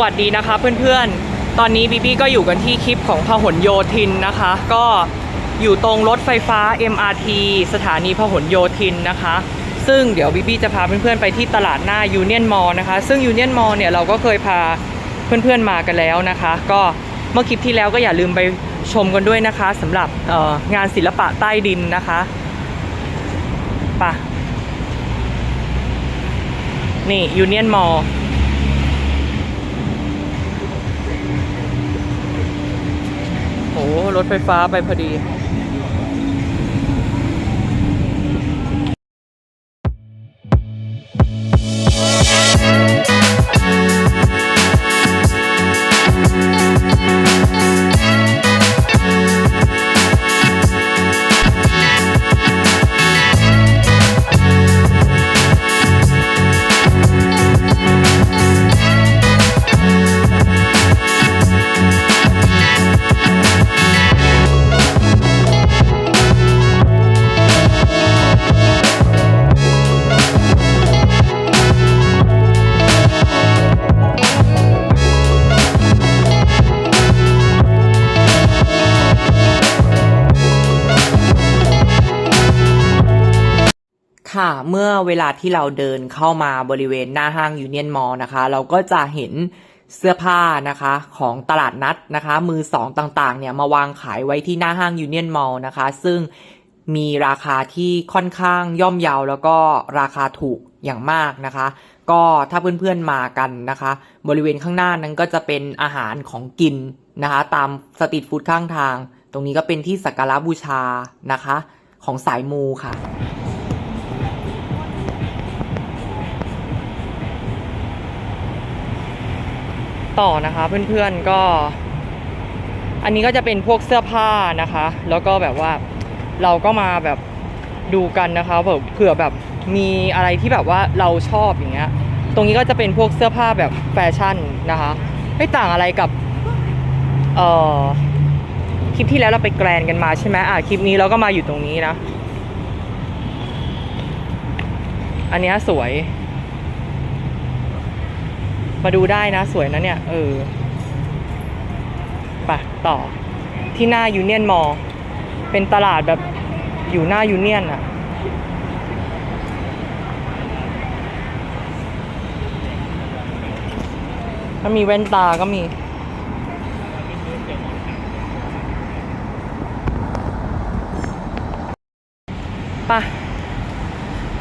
วัสดีนะคะเพื่อนๆ ตอนนี้บีบีก็อยู่กันที่คลิปของพหลโยธินนะคะ ก็อยู่ตรงรถไฟฟ้า MRT สถานีพหลโยธินนะคะ ซึ่งเดี๋ยวบีบีจะพาเพื่อนๆไปที่ตลาดหน้ายูเนียนมอลนะคะ ซึ่งยูเนียนมอลเนี่ยเราก็เคยพาเพื่อนๆมากันแล้วนะคะ ก็เมื่อคลิปที่แล้วก็อย่าลืมไปชมกันด้วยนะคะสำหรับงานศิลปะใต้ดินนะคะไปะนี่ยูเนียนมอล โอ้รถไฟฟ้าไปพอดี ค่ะ เมื่อเวลาที่เราเดินเข้ามาบริเวณหน้าห้างยูเนียนมอลนะคะ เราก็จะเห็นเสื้อผ้านะคะของตลาดนัดนะคะ มือสองต่างๆ เนี่ยมาวางขายไว้ที่หน้าห้างยูเนียนมอลนะคะ ซึ่งมีราคาที่ค่อนข้างย่อมเยาแล้วก็ราคาถูกอย่างมากนะคะ ก็ถ้าเพื่อนๆมากันนะคะ บริเวณข้างหน้านั้นก็จะเป็นอาหารของกินนะคะ ตามสตรีทฟู้ดข้างทาง ตรงนี้ก็เป็นที่สักการะบูชานะคะ ของสายมูค่ะ ต่อนะคะเพื่อนๆก็ อันนี้ก็จะเป็นพวกเสื้อผ้านะคะ แล้วก็แบบว่าเราก็มาแบบดูกันนะคะเผื่อแบบมีอะไรที่แบบว่าเราชอบอย่างเงี้ย ตรงนี้ก็จะเป็นพวกเสื้อผ้าแบบแฟชั่นนะคะ ไม่ต่างอะไรกับเอ่อคลิปที่แล้วเราไปแกรนกันมาใช่ไหมอะคลิปนี้เราก็มาอยู่ตรงนี้นะ อันนี้สวย มาดูได้นะสวยนะเนี่ย เออไปต่อที่หน้ายูเนียนมอ เป็นตลาดแบบอยู่หน้ายูเนียนอะถ้ามีแว่นตาก็มีไป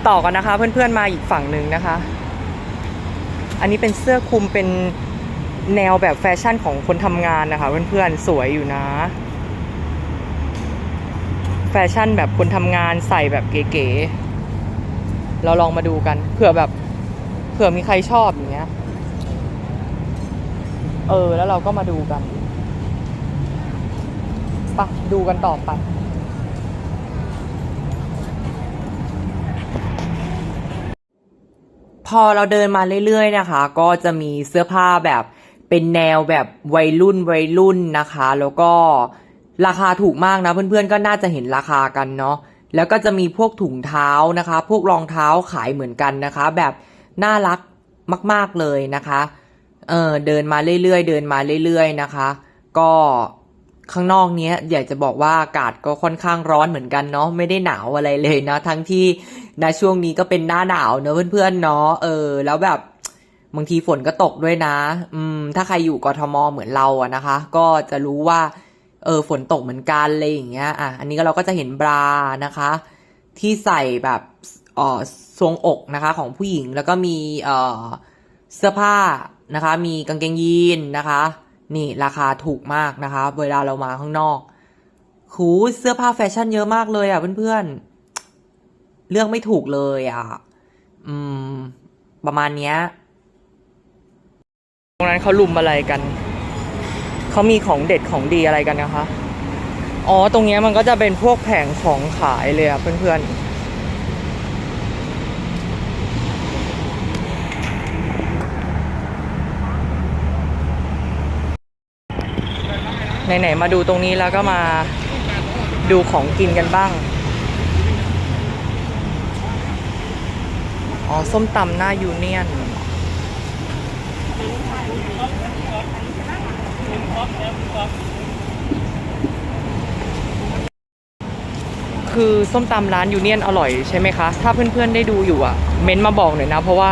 ต่อกันนะคะ เพื่อนๆมาอีกฝั่งหนึ่งนะคะ อันนี้เป็นเสื้อคลุมเป็นแนวแบบแฟชั่นของคนทำงานนะคะเพื่อนๆสวยอยู่นะ แฟชั่นแบบคนทำงานใส่แบบเก๋ๆเราลองมาดูกันเผื่อแบบเผื่อมีใครชอบอย่างเงี้ยเออแล้วเราก็มาดูกันไปะดูกันต่อไป พอเราเดินมาเรื่อยๆนะคะ ก็จะมีเสื้อผ้าแบบเป็นแนวแบบวัยรุ่นวัยรุ่นนะคะ แล้วก็ราคาถูกมากนะ เพื่อนๆก็น่าจะเห็นราคากันเนาะแล้วก็จะมีพวกถุงเท้านะคะ พวกรองเท้าขายเหมือนกันนะคะ แบบน่ารักมาก ๆเลยนะคะเออเดินมาเรื่อยๆ เดินมาเรื่อยๆนะคะ ก็ ข้างนอกเนี้ยอยากจะบอกว่าอากาศก็ค่อนข้างร้อนเหมือนกันเนาะไม่ได้หนาวอะไรเลยนะ ทั้งที่ณช่วงนี้ก็เป็นหน้าหนาวเนอะเพื่อนๆเนาะเออ แล้วแบบบางทีฝนก็ตกด้วยนะ อืม ถ้าใครอยู่กทมเหมือนเราอะนะคะ ก็จะรู้ว่า เออฝนตกเหมือนกันเลยอย่างเงี้ยอะอันนี้ก็เราก็จะเห็นบรานะคะ ที่ใส่แบบเอ่อทรงอกนะคะของผู้หญิงแล้วก็มีเอ่อเสื้อผ้านะคะ มีกางเกงยีนนะคะ นี่ราคาถูกมากนะคะ เวลาเรามาข้างนอกหูเสื้อผ้าแฟชั่นเยอะมากเลยอะเพื่อนๆเลือกไม่ถูกเลยอะ อืม ประมาณเนี้ย ตรงนั้นเขาลุมอะไรกัน เขามีของเด็ดของดีอะไรกันนะคะ อ๋อ ตรงเนี้ยมันก็จะเป็นพวกแผงของขายเลยอะเพื่อนๆ ไหนๆมาดูตรงนี้แล้วก็มาดูของกินกันบ้าง อ๋อ ส้มตำหน้ายูเนียน คือส้มตำร้านยูเนียนอร่อยใช่ไหมคะ ถ้าเพื่อนๆได้ดูอยู่อะ เม้นมาบอกหน่อยนะ เพราะว่า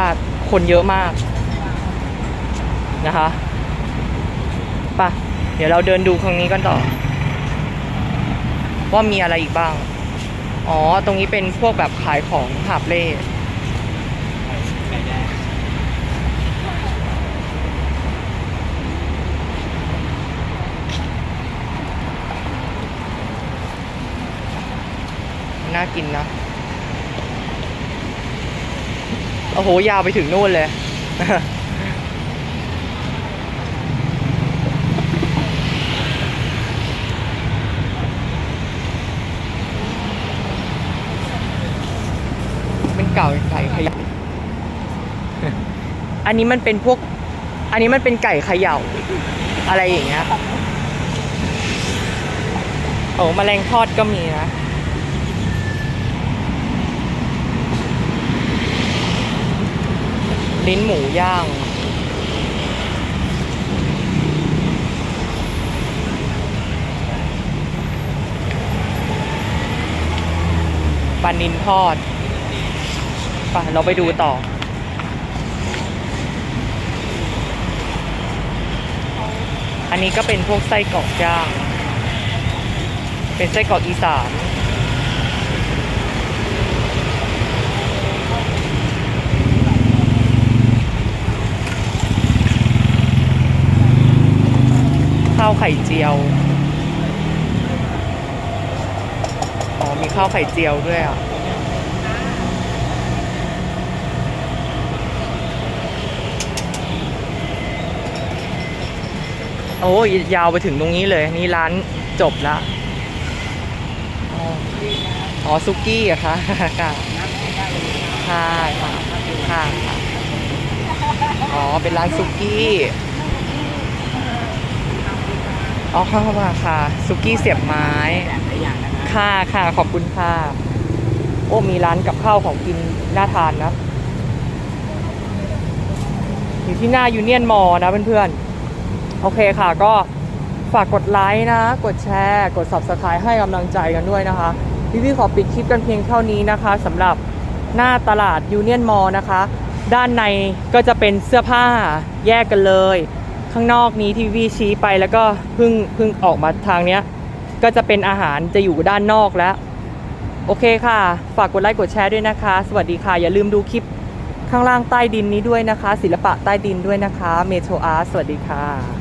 คนเยอะมากนะคะไปะ เดี๋ยวเราเดินดูครั้งนี้กันต่อ ว่ามีอะไรอีกบ้าง อ๋อ ตรงนี้เป็นพวกแบบขายของหาบเล่น่ากินนะ โอ้โห ยาวไปถึงนู่นเลย เป็นเก่าไก่ขยอันนี้มันเป็นพวก อันนี้มันเป็นไก่เขย่า อะไรอย่างเงี้ยโอ้แมลงทอดก็มีนะลิ้นหมูย่างปลานินทอด ไปเราไปดูต่อ อันนี้ก็เป็นพวกไส้กรอกย่าง เป็นไส้กรอกอีสานข้าวไข่เจียว อ๋อ มีข้าวไข่เจียวด้วยอะ โอ้ยยาวไปถึงตรงนี้เลย นี่ร้านจบละอ๋อซุกี้อะคะค่ะค่ะค่ะค่ะค่ะอ๋อ เป็นร้านซุกี้อ๋อเข้ามาค่ะซุกี้เสียบไม้ ค่ะค่ะขอบคุณค่ะ โอ้มีร้านกับข้าวของกินน่าทานนะ อยู่ที่หน้ายูเนียนมอนะเพื่อนๆ โอเคค่ะก็ฝากกดไลค์นะ กดแชร์ กด subscribe ให้กำลังใจกันด้วยนะคะพี่พี่ขอปิดคลิปกันเพียงเท่านี้นะคะสำหรับหน้าตลาดยูเนียนมอลนะคะ ด้านในก็จะเป็นเสื้อผ้าแยกกันเลย ข้างนอกนี้ที่วีชี้ไปแล้วก็เพิ่งเพิ่งออกมาทางเนี้ย ก็จะเป็นอาหารจะอยู่ด้านนอกแล้ว โอเคค่ะ ฝากกดไลค์กดแชร์ด้วยนะคะ สวัสดีค่ะ อย่าลืมดูคลิปข้างล่างใต้ดินนี้ด้วยนะคะ ศิลปะใต้ดินด้วยนะคะเมโทรอาร์สวัสดีค่ะ